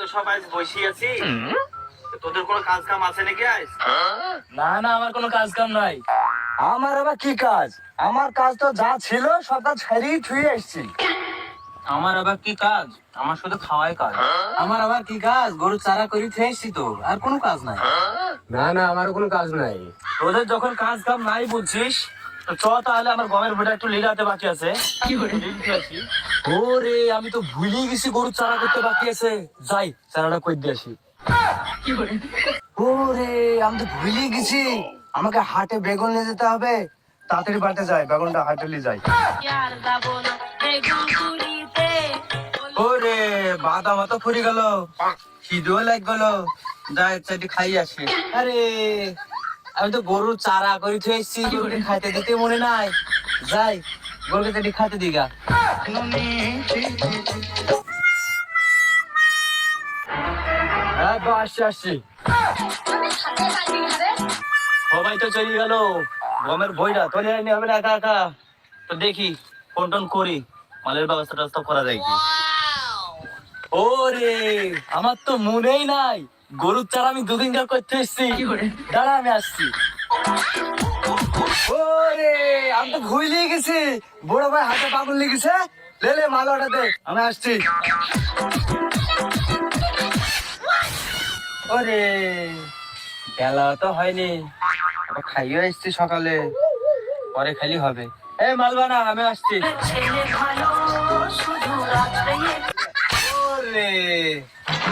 তো সব আজ বসে আছি। তোদের কোনো কাজ কাম আছে নাকি আজ? না না আমার কোনো কাজ কাম নাই। আমার আবার কি কাজ? আমার কাজ তো যা ছিল সব কাজ ছাড়িয়ে ছুঁয়ে এসছি আমার আবার কি কাজ? আমার শুধু খাওয়াই কাজ। আমার আবার কি কাজ? গরু চারা করে খেয়েছি তো আর কোনো কাজ নাই। না না আমার কোনো কাজ নাই। তোদের যখন কাজ কাম নাই বুঝছিস তো চ তাহলে আমার গমের ভোটা একটু লিডাতে বাকি আছে। লিডতে আসি। ওরে, আমি তো ভুলে গেছি গরু চারা করতে বাকি আছে। যাই, চারাটা কই দিয়ে আসি। ওরে, আমি তো ভুলে গেছি। আমাকে হাটে বেগুন নিয়ে যেতে হবে। তাড়াতাড়ি বাড়িতে যাই, বেগুনটা হাটে নিয়ে যাই। ওরে বাদাম তো ফুরি গেল। খিদেও লাগ গেল যা চাটি খাই আসি। আরে, আমি তো গরুর চারা করে খেয়েছি গরুকে খাইতে দিতে মনে নাই। যাই, গরুকে চাটি খাইতে দিগা। হ্যাঁ তো আসছি আসছি। সবাই তো চলে গেল। গমের বইটা হবে না একা একা। তো দেখি ফোন টোন করি। মালের ব্যবস্থা ট্যাবস্থা করা যায় কি? ওরে আমার তো মনেই নাই। গরুর চারা আমি দুদিন করতে এসছি। দাঁড়া আমি আসছি। ভাই হাতে দে, আমি আসছি। ওরে, বেলা তো হয়নি। এসছি সকালে। পরে খালি হবে। এই মালবানা, আমি আসছি। ওরে,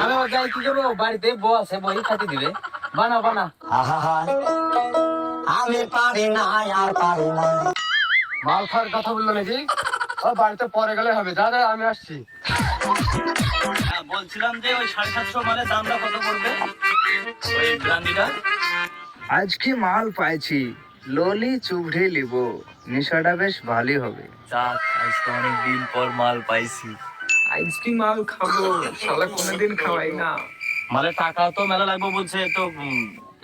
আমি যাই, কি করব? বাড়িতে বউ আছে বই খাতে দিবে। বানা বানা। আমি পারি না, আর পারি না। মাল খাওয়ার কথা বলল নাকি? ও বাড়িতে পরে গেলে হবে। দাদা আমি আসছি। হ্যাঁ, বলছিলাম যে ওই সাড়ে সাতশো মালের দামটা কত পড়বে? ওই ব্রান্ডিটা আজকে মাল পাইছি। লোলি চুবড়ে লিব। নেশাটা বেশ ভালোই হবে। যাক আজকে অনেক দিন পর মাল পাইছি। আইসক্রিম মাল খাব। শালা কোনোদিন খাওয়াই না। মালের টাকা তো মেলা লাগবে বলছে তো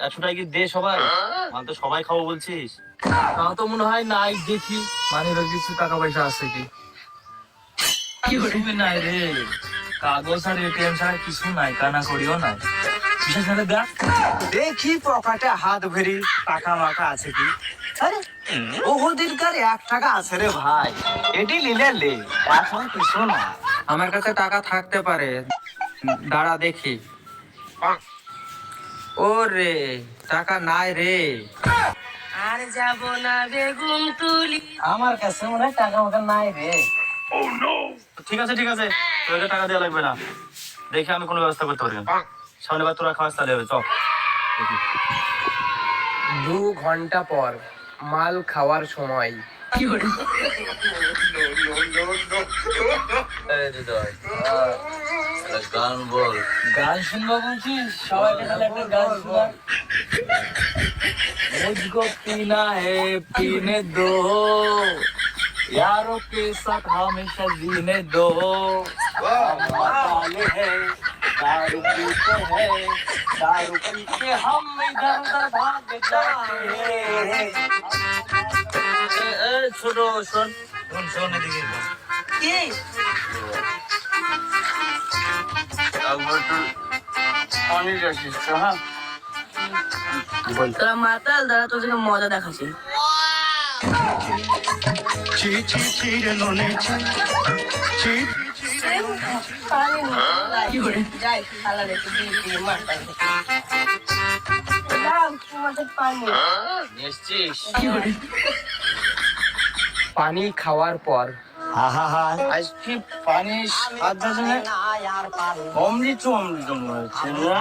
একশো টাকা কি দে সবাই? মাল তো সবাই খাব বলছিস। তাও তো মনে হয় নাই দেখি। মানে কিছু টাকা পয়সা আছে কি? কিছুই নাই রে। কাগজ আর এটিএম ছাড়া কিছু নাই কানা করিও বিশেষ করে দেখ? দেখি পকেটে হাত ভরি টাকা মাকা আছে কি? আরে ওহদিন কার এক টাকা আছে রে ভাই। এটি নিলে লে এখন কিছু না। আমার কাছে টাকা থাকতে পারে। দাঁড়া দেখি। ও রে টাকা নাই রে। আর যাব না বেগুন তুলি। আমার কাছে মনে হয় টাকা মাকা নাই রে। ঠিক আছে ঠিক আছে। তোকে টাকা দেওয়া লাগবে না। দেখে আমি কোনো ব্যবস্থা করতে পারি না। সামনে বার তোরা খাওয়াস তাহলে হবে চল। দু ঘণ্টা পর মাল খাওয়ার সময়। গান বল গান শুনবো বলছিস সবাইকে তাহলে একটা গান শোনা मुझको पीना है पीने दो यारों के साथ हमेशा जीने दो हम मसाले हैं दारू पीते हैं दारू पी के हम इधर उधर भाग जाते हैं এ, ছোট শোন শোন শোন এদিকে শোন। একবার একটু পানি রাখিস তো, হ্যাঁ তোরা মাতাল দাদা তোদেরকে মজা দেখাচ্ছি। যাই খালা রেখে দিয়ে মাতাল পানি খাওয়ার পর আজকে পানি না অমৃত অমৃত মনে হচ্ছে না?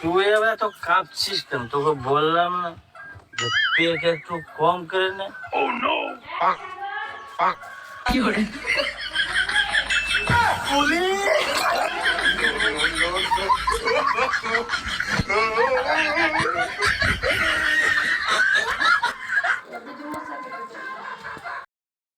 তুই এবার এত কাঁপছিস কেন? তোকে বললাম না যে পেট একটু কম করে নে। Oh,